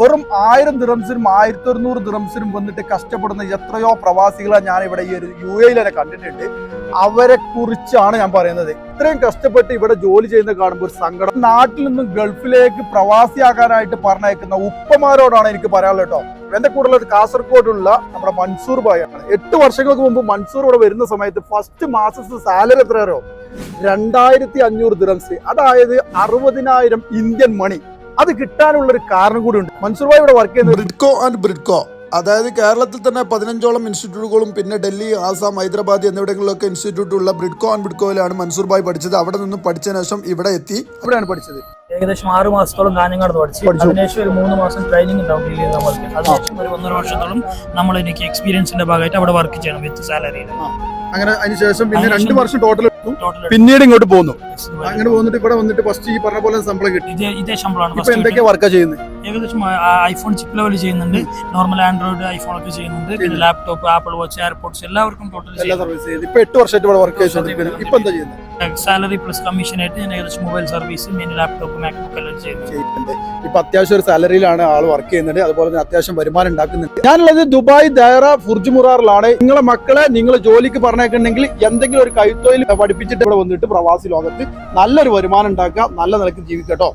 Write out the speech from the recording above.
വെറും ആയിരം ദിറംസിനും ആയിരത്തി ഒരുന്നൂറ് ദിറംസിനും വന്നിട്ട് കഷ്ടപ്പെടുന്ന എത്രയോ പ്രവാസികളെ ഞാൻ ഇവിടെ ഈ ഒരു യു എയിൽ തന്നെ കണ്ടിട്ടുണ്ട്. അവരെ കുറിച്ചാണ് ഞാൻ പറയുന്നത്. ഇത്രയും കഷ്ടപ്പെട്ട് ഇവിടെ ജോലി ചെയ്യുന്ന കാണുമ്പോൾ ഒരു സങ്കടം. നാട്ടിൽ നിന്നും ഗൾഫിലേക്ക് പ്രവാസിയാകാനായിട്ട് പറഞ്ഞയക്കുന്ന ഉപ്പമാരോടാണ് എനിക്ക് പറയാനുള്ളത് കേട്ടോ. എന്റെ കൂടെ ഒരു കാസർഗോഡുള്ള നമ്മുടെ മൻസൂർ ഭായാണ് എട്ട് വർഷങ്ങൾക്ക് മുമ്പ് മൻസൂർ ഇവിടെ വരുന്ന സമയത്ത് ഫസ്റ്റ് മാസത്തെ സാലറി എത്രയോ രണ്ടായിരത്തി അഞ്ഞൂറ് ദിറംസ് അതായത് അറുപതിനായിരം ഇന്ത്യൻ മണി അത് കിട്ടാനുള്ള ഒരു കാരണം കൂടി ഉണ്ട് മൻസൂർ ഭായ് ഇവിടെ വർക്ക് ചെയ്യുന്നത് ബ്രിഡ്കോ ആൻഡ് ബ്രിഡ്കോ. അതായത് കേരളത്തിൽ തന്നെ പതിനഞ്ചോളം ഇൻസ്റ്റിറ്റ്യൂട്ടുകളും പിന്നെ ഡൽഹി ആസാം ഹൈദരാബാദ് എന്നിവിടങ്ങളിലൊക്കെ ഇൻസ്റ്റിറ്റ്യൂട്ടുള്ള ബ്രിഡ്കോ ആൻഡ് ബ്രിഡ്കോയിലാണ് മൻസൂർ ഭായ് പഠിച്ചത്. അവിടെ നിന്നും പഠിച്ചതിന് ശേഷം ഇവിടെ എത്തി. ഇവിടെയാണ് പഠിച്ചത്. ഏകദേശം ആറ് മാസത്തോളം കാഞ്ഞങ്ങാട് പഠിച്ചു. അതിനുശേഷം ഒരു മൂന്ന് മാസം ട്രെയിനിങ് ഉണ്ടാവും ഡൽഹിയിൽ നമ്മൾക്ക് അതിനുശേഷം ഒരു ഒന്നര വർഷത്തോളം നമ്മൾ എനിക്ക് എക്സ്പീരിയൻസിന്റെ ഭാഗമായിട്ട് അവിടെ വർക്ക് ചെയ്യണം വിത്ത് സാലറി അങ്ങനെ അതിനുശേഷം പിന്നെ രണ്ട് വർഷം ടോട്ടൽ പിന്നീട് ഇങ്ങോട്ട് പോകുന്നു അങ്ങനെ പോന്നിട്ട് ഇവിടെ വന്നിട്ട് ഫസ്റ്റ് ഈ പറഞ്ഞ പോലെ ശമ്പളം കിട്ടി. ഇതേ ശമ്പളമാണ് ഇപ്പൊ എന്തൊക്കെ വർക്കാ ചെയ്യുന്നത് ഏകദേശം ഐഫോൺ ചിപ്പ് ലെവൽ ചെയ്യുന്നുണ്ട്. നോർമൽ ആൻഡ്രോയിഡ് ഐഫോൺ ഒക്കെ ചെയ്യുന്നുണ്ട്. പിന്നെ ലാപ്ടോപ്പ് ആപ്പിൾ വാച്ച് എയർപോർട്സ് എല്ലാവർക്കും ടോട്ടൽ ചെയ്ത് ഇപ്പൊ എട്ട് വർഷമായിട്ട് ഇവിടെ വർക്ക് ചെയ്യുന്നുണ്ട്. ഇപ്പൊ എന്താ ചെയ്യുന്നത്? സാലറി പ്ലസ് കമ്മീഷൻ ആയിട്ട് ഞാൻ ഏകദേശം mobile service main laptop MacBook എല്ലാം ചെയ്യുന്നു ചെയ്യുന്നുണ്ട് ഇപ്പൊ അത്യാവശ്യം ഒരു സാലറിയിലാണ് ആൾ വർക്ക് ചെയ്യുന്നുണ്ട് അതുപോലെ തന്നെ അത്യാവശ്യം വരുമാനം ഉണ്ടാക്കുന്നുണ്ട്. ഞാനുള്ളത് ദുബായ് ദയറ ഫുർജുമുറാറിലാണ് നിങ്ങളെ മക്കളെ നിങ്ങൾ ജോലിക്ക് പറഞ്ഞേക്കുന്നുണ്ടെങ്കിൽ എന്തെങ്കിലും ഒരു കൈത്തൊഴിൽ പഠിപ്പിച്ചിട്ട് ഇവിടെ വന്നിട്ട് പ്രവാസി ലോകത്ത് നല്ലൊരു വരുമാനം ഉണ്ടാക്കുക നല്ല നിലയ്ക്ക് ജീവിക്കട്ടോ